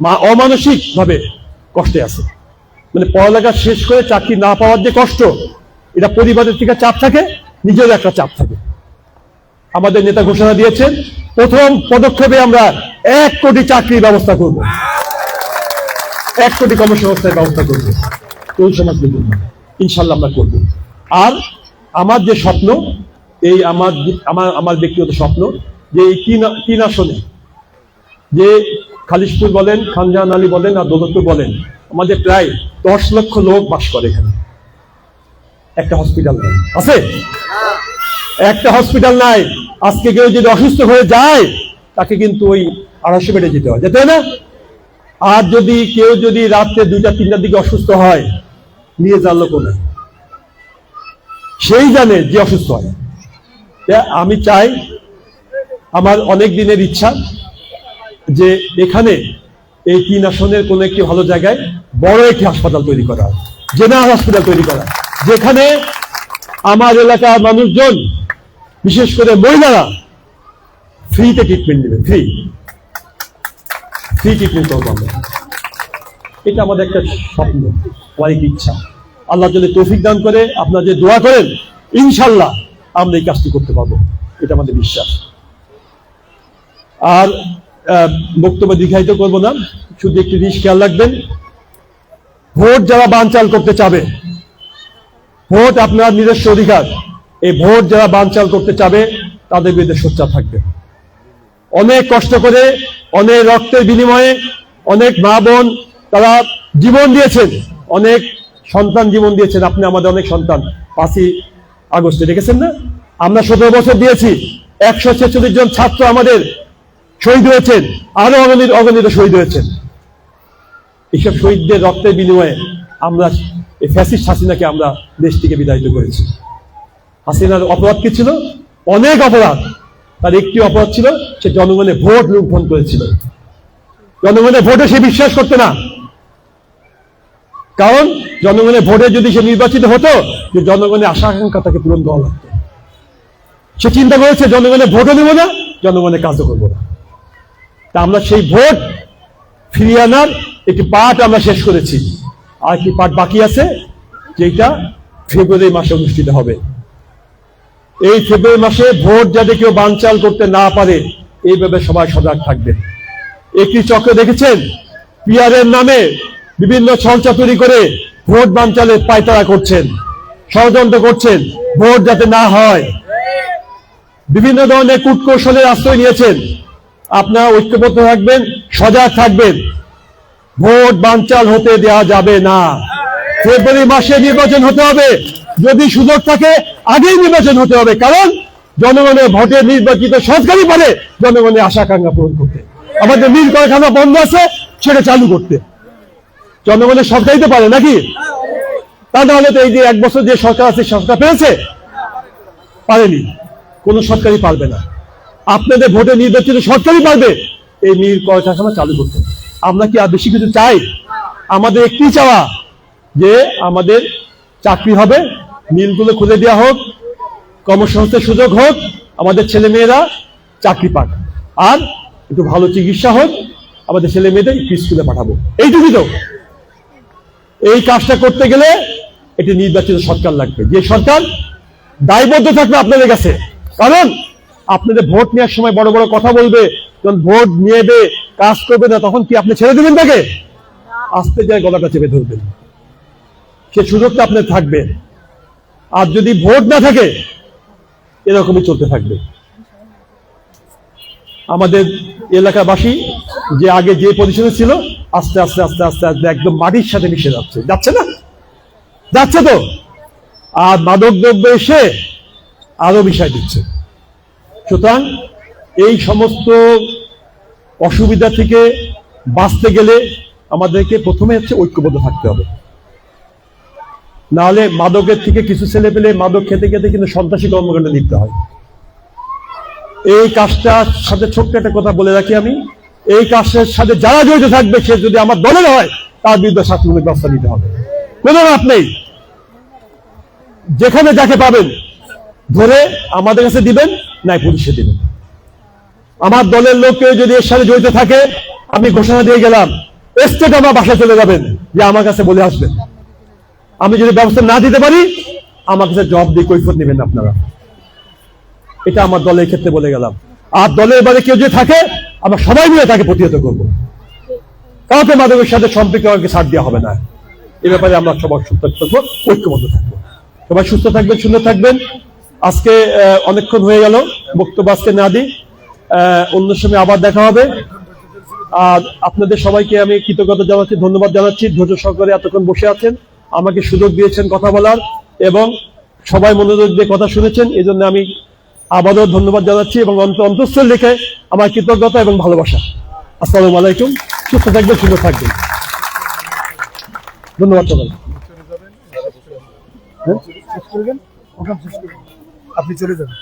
মা- অমানসিকভাবে কষ্টে আছে। মানে পড়ালেখা শেষ করে চাকরি না পাওয়ার যে কষ্ট, এটা পরিবারের থেকে চাপ থাকে নিজের একটা চাপ থাকে। আমাদের নেতা ঘোষণা দিয়েছেন, প্রথম পদক্ষেপে আমরা এক কোটি চাকরির ব্যবস্থা করব। এক কোটি কর্মসংস্থানের ব্যবস্থা করব। তরুণ জন্য ইনশাল্লাহ আমরা করব। আর আমার যে স্বপ্ন, এই আমার আমার আমার ব্যক্তিগত স্বপ্ন, যে এই তিন তিন আসনে, যে খালিশপুর বলেন, খানজাহান আলী বলেন আর দৌলতপুর বলেন, আমাদের প্রায় দশ লক্ষ লোক বাস করে এখানে। একটা হসপিটাল নাই। আছে? একটা হসপিটাল নাই। আজকে কেউ যদি অসুস্থ হয়ে যায়, তাকে কিন্তু ওই আড়াইশো বেডে যেতে হয়। যেতে না? আর যদি কেউ যদি রাত্রে দুইটা, তিনটার দিকে অসুস্থ হয়, নিয়ে লোক নেই। সেই জানে যে অসুস্থ হয়। আমি চাই, আমার অনেক দিনের ইচ্ছা যে এখানে এই তিন আসনের কোনো একটি ভালো জায়গায় বড় একটি হাসপাতাল তৈরি করা জেনারেল হসপিটাল তৈরি করা যেখানে আমার এলাকার মানুষজন, বিশেষ করে মহিলারা ফ্রিতে ট্রিটমেন্ট নেবে ফ্রি ফ্রি ট্রিটমেন্ট করব আমরা। এটা আমাদের একটা স্বপ্ন, অনেক ইচ্ছা। আল্লাহ যদি তৌফিক দান করে, আপনারা যে দোয়া করেন ইনশাল্লাহ আমরা এই কাজটি করতে পারব। এটা আমাদের বিশ্বাস। আর বক্তব্য দীর্ঘায়িত করব না। শুধু একটি জিনিস খেয়াল রাখবেন, ভোট যারা বানচাল করতে চাবে, ভোট আপনার নিজস্ব অধিকার। এই ভোট যারা বানচাল করতে চাবে, তাদের বিরুদ্ধে সোচ্চার থাকবে। অনেক কষ্ট করে, অনেক রক্তের বিনিময়ে অনেক মা বোন তারা জীবন দিয়েছেন, অনেক সন্তান জীবন দিয়েছেন, আপনি আমাদের অনেক সন্তান, পাঁচই আগস্টে দেখেছেন না? আমরা সতেরো বছর দিয়েছি, একশো ছেচল্লিশ জন ছাত্র আমাদের শহীদ হয়েছেন। আরও অগণিত অগণিত শহীদ হয়েছেন। এইসব শহীদদের রক্তের বিনিময়ে আমরা এই ফ্যাসিস্ট হাসিনাকে আমরা দেশ থেকে বিদায়িত করেছি হাসিনার অপরাধ কি ছিল? অনেক অপরাধ। তার একটি অপরাধ ছিল, সে জনগণের ভোট লুণ্ঠন করেছিল। জনগণের ভোটে সে বিশ্বাস করতে না। কারণ জনগণের ভোটে যদি সে নির্বাচিত হতো, যে জনগণের আশা আকাঙ্ক্ষা তাকে পূরণ দেওয়া লাগতো। সে চিন্তা করেছে, জনগণের ভোটও দেবো না, জনগণের কাজও করব না। তা আমরা সেই ভোট ফিরিয়ে আনার একটি পাঠ আমরা শেষ করেছি। আর একটি পাঠ বাকি আছে, যেটা ফেব্রুয়ারি মাসে অনুষ্ঠিত হবে। এই ফেব্রুয়ারি মাসে ভোট যাতে কেউ বানচাল করতে না পারে, এইভাবে সবাই সজাগ থাকবে। একটি চক্র দেখেছেন? পিয়ারের নামে বিভিন্ন ছলচা তৈরি করে ভোট বানচালের পায়তারা করছেন, ষড়যন্ত্র করছেন, ভোট যাতে না হয়। বিভিন্ন ধরনের কূটকৌশলের আশ্রয় নিয়েছেন। আপনারা ঐক্যবদ্ধ থাকবেন, সজাগ থাকবেন। ভোট বানচাল হতে দেওয়া যাবে না। ফেব্রুয়ারি মাসে নির্বাচন হতে হবে। যদি সুযোগ থাকে, আগেই নির্বাচন হতে হবে। কারণ জনগণের ভোটে নির্বাচিত সরকারই পারে জনগণের আশা আকাঙ্ক্ষা পূরণ করতে। আমাদের নীল কারখানা বন্ধ আছে, সেটা চালু করতে। জনগণের সরকারই তো পারে, নাকি? তা নাহলে তো এই যে এক বছর যে সরকার আছে, সরকার পেয়েছে পারেনি। কোন সরকারই পারবে না। আপনাদের ভোটে নির্বাচিত সরকারই পারবে। এই নীল কলকারখানা চালু করতে। আমরা কি আর বেশি কিছু চাই? আমাদের একটি চাওয়া, যে আমাদের চাকরি হবে মিলগুলো খুলে দেওয়া হোক কর্মসংস্থার সুযোগ হোক, আমাদের ছেলে মেয়েরা চাকরি পাক। আর একটু ভালো চিকিৎসা হোক, আমাদের ছেলে মেয়েদের একটু স্কুলে পাঠাবো। এইটুকুই তো। এই কাজটা করতে গেলে এটি নির্বাচিত সরকার লাগবে। যে সরকার দায়বদ্ধ থাকবে আপনাদের কাছে। কারণ আপনাদের ভোট নেওয়ার সময় বড় বড় কথা বলবে, যখন ভোট নেবে, কাজ করবে না, তখন কি আপনি ছেড়ে দেবেন তাকে? আস্তে যায় গলাটা চেপে ধরবেন। সে সুযোগটা আপনার থাকবে। আর যদি ভোট না থাকে, এরকমই চলতে থাকবে। আমাদের এলাকাবাসী যে আগে যে পজিশনে ছিল, আস্তে আস্তে আস্তে আস্তে আস্তে একদম মাটির সাথে মিশে যাচ্ছে। যাচ্ছে না? যাচ্ছে তো? আর মাদক দ্রব্য এসে আরও বিষয় দিচ্ছে। সুতরাং এই সমস্ত অসুবিধা থেকে বাঁচতে গেলে আমাদেরকে প্রথমে হচ্ছে ঐক্যবদ্ধ থাকতে হবে। নাহলে মাদকের থেকে কিছু ছেলে পেলে মাদক খেতে খেতে কিন্তু সন্ত্রাসী কর্মকাণ্ডে লিপ্ত হয়। এই কাজটার সাথে ছোট্ট একটা কথা বলে রাখি আমি। এই কাজের সাথে যারা জড়িত থাকবে, সে যদি আমার দলের হয়, তার বিরুদ্ধে শাস্তিমূলক ব্যবস্থা নিতে হবে। কোনো মাপ নেই। যেখানে যাকে পাবেন ধরে আমাদের কাছে দিবেন নাই পুলিশে দিবেন। আমার দলের লোক কেউ যদি এর সাথে জড়িত থাকে, আমি ঘোষণা দিয়ে গেলাম, স্টেট আমার বাসায় চলে যাবেন, যে আমার কাছে বলে আসবেন। আমি যদি ব্যবস্থা না দিতে পারি, আমার কাছে জবাব দিয়ে কৈফত নেবেন আপনারা। এটা আমার দলের ক্ষেত্রে বলে গেলাম। আর দলের বাইরে কেউ যদি থাকে, আমরা সবাই মিলে তাকে প্রতিহত করব। কাউকে মাদকের সাথে সম্পর্কে কাউকে ছাড় দেওয়া হবে না। এ ব্যাপারে আমরা সবার সুস্থ থাকব, ঐক্যবদ্ধ থাকব। সবাই সুস্থ থাকবেন, সুন্দর থাকবেন। আজকে অনেকক্ষণ হয়ে গেল। বক্তব্য আজকে না দিই। অন্য সময় আবার দেখা হবে। আর আপনাদের সবাইকে আমি কৃতজ্ঞতা জানাচ্ছি, ধন্যবাদ জানাচ্ছি। ধৈর্য সহকারে এতক্ষণ বসে আছেন। আমাকে সুযোগ দিয়েছেন কথা বলার এবং সবাই মনোযোগ দিয়ে কথা শুনেছেন। এই জন্য আমি আবারও ধন্যবাদ জানাচ্ছি এবং অন্ত অন্তঃস্থল রেখে আমার কৃতজ্ঞতা এবং ভালোবাসা। আসসালামু আলাইকুম। সুস্থ থাকবেন, সুন্দর থাকবেন। ধন্যবাদ সবাই শেষ আপনি চলে যাবেন।